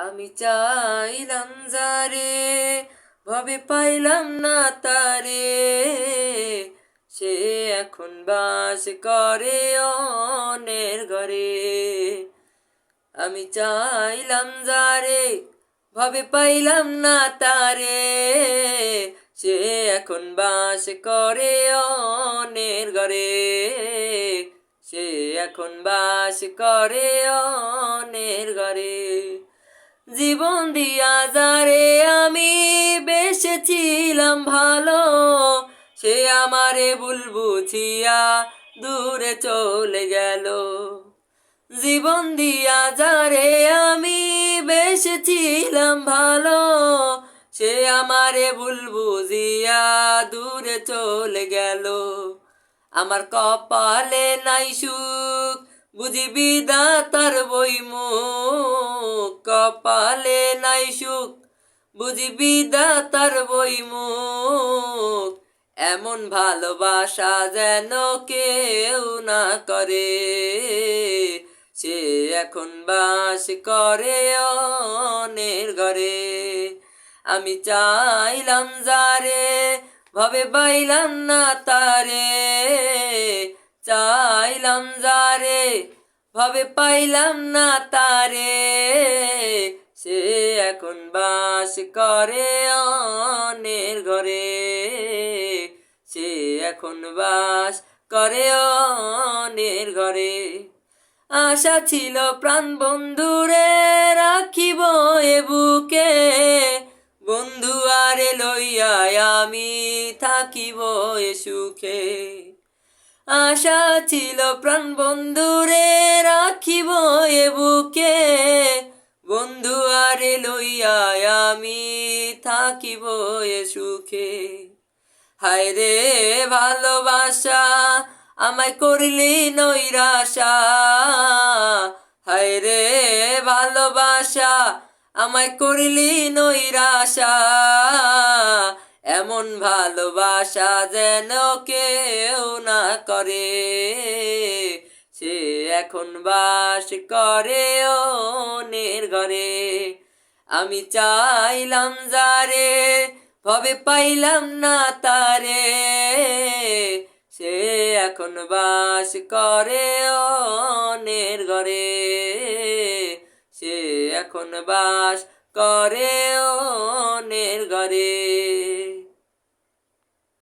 আমি চাইলাম যারে, ভবে পাইলাম না তারে। সে এখন বাস করে অনের ঘরে। আমি চাইলাম যারে, ভবে পাইলাম না তারে। সে এখন বাস করে অনের ঘরে। সে এখন বাস করে অনের ঘরে। জীবন দিয়া যারে আমি বেসেছিলাম ভালো, সে আমারে ভুল বুঝিয়া দূরে চলে গেল। জীবন দিয়া যারে আমি বেসেছিলাম ভালো, সে আমারে ভুল বুঝিয়া দূরে চলে গেল। আমার কপালে নাই সুখ বুঝি বিদাতার বই মুখ কপালে নাই সুখ বুঝি বিদাতার বই মুখ এমন ভালোবাসা যেন কেউ না করে, সে এখন বাস করে অনের ঘরে। আমি চাইলাম যারে, ভবে পাইলাম না তারে। চাইলাম যারে ভবে পাইলাম না তারে, সে এখন বাস করে অনের ঘরে। সে এখন বাস করে অনের ঘরে। আশা ছিল প্রাণ বন্ধুরে রাখিব এ বুকে। বন্ধু আরে লইয়া আমি থাকিব এ সুখে। আশা ছিল প্রাণ বন্ধুরে রাখিব এ বুকে। বন্ধু আরে লইয়া আমি থাকিব এ সুখে। হায় রে ভালোবাসা, আমায় করলি নৈরাশা। হায় রে ভালোবাসা, আমায় করলি নৈরাশা। এমন ভালোবাসা যেন কেউ না করে। সে এখন বাস করে অনের ঘরে। আমি চাইলাম যারে, ভবে পাইলাম না তারে। সে এখন বাস করে অনের ঘরে। সে এখন বাস করে অনের ঘরে।